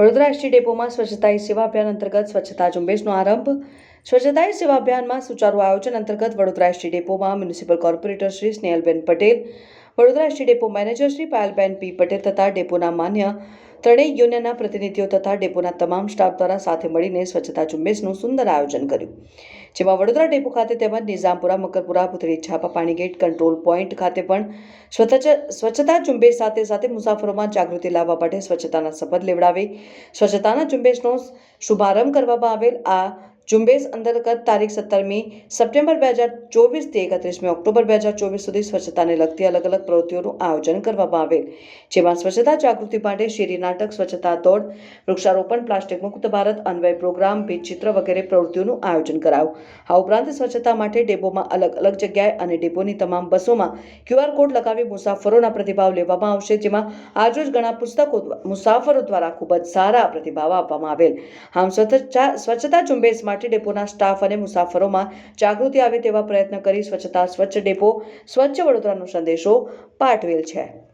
Vadodara ST ડેપોમાં સ્વચ્છતા સેવા અભિયાન અંતર્ગત સ્વચ્છતા ઝુંબેશનો આરંભ. સ્વચ્છતા સેવા અભિયાનમાં સુચારુ આયોજન અંતર્ગત Vadodara ST ડેપોમાં municipal corporator Shri Snehalben Patel, Vadodara ST depot manager Shri Payalben P Patel તથા ડેપોના માન્ય ત્રણેય યુનિયનના પ્રતિનિધિઓ તથા ડેપોના તમામ સ્ટાફ દ્વારા સાથે મળીને સ્વચ્છતા ઝુંબેશનું સુંદર આયોજન કર્યું. જેમાં વડોદરા ડેપો ખાતે તેમજ નિઝામપુરા, મકરપુરા પુતળી છાપા પાણીગેટ કંટ્રોલ પોઈન્ટ ખાતે પણ સ્વચ્છતા ઝુંબેશ સાથે સાથે મુસાફરોમાં જાગૃતિ લાવવા માટે સ્વચ્છતાના શપથ લેવડાવી, સ્વચ્છતાના ઝુંબેશનો શુભારંભ કરવામાં આવેલ. આ ઝુંબેશ અંતર્ગત તારીખ સત્તરમી સપ્ટેમ્બર બે હજાર ચોવીસથી એકત્રીસમી ઓક્ટોબર બે હજાર ચોવીસ સુધી સ્વચ્છતાને લગતી અલગ અલગ પ્રવૃત્તિઓનું આયોજન કરવામાં આવેલ, જેમાં સ્વચ્છતા જાગૃતિ માટે શેરી નાટક, સ્વચ્છતા દોડ, વૃક્ષારોપણ, પ્લાસ્ટિક મુક્ત ભારત, અન્વય પ્રોગ્રામ ચિત્ર વગેરે પ્રવૃત્તિઓનું આયોજન કરાયું. આ ઉપરાંત સ્વચ્છતા માટે ડેપોમાં અલગ અલગ જગ્યાએ અને ડેપોની તમામ બસોમાં ક્યુઆર કોડ લગાવી મુસાફરોના પ્રતિભાવ લેવામાં આવશે, જેમાં આજરોજ ઘણા પુસ્તકો મુસાફરો દ્વારા ખૂબ જ સારા પ્રતિભાવ આપવામાં આવેલ. આમ સ્વચ્છતા સ્વચ્છતા ઝુંબેશ માટે ડેપોના સ્ટાફ અને મુસાફરોમાં જાગૃતિ આવે તેવા પ્રયત્ન કરી સ્વચ્છતા સ્વચ્છ ડેપો, સ્વચ્છ વડોદરાનો સંદેશો પાઠવેલ છે.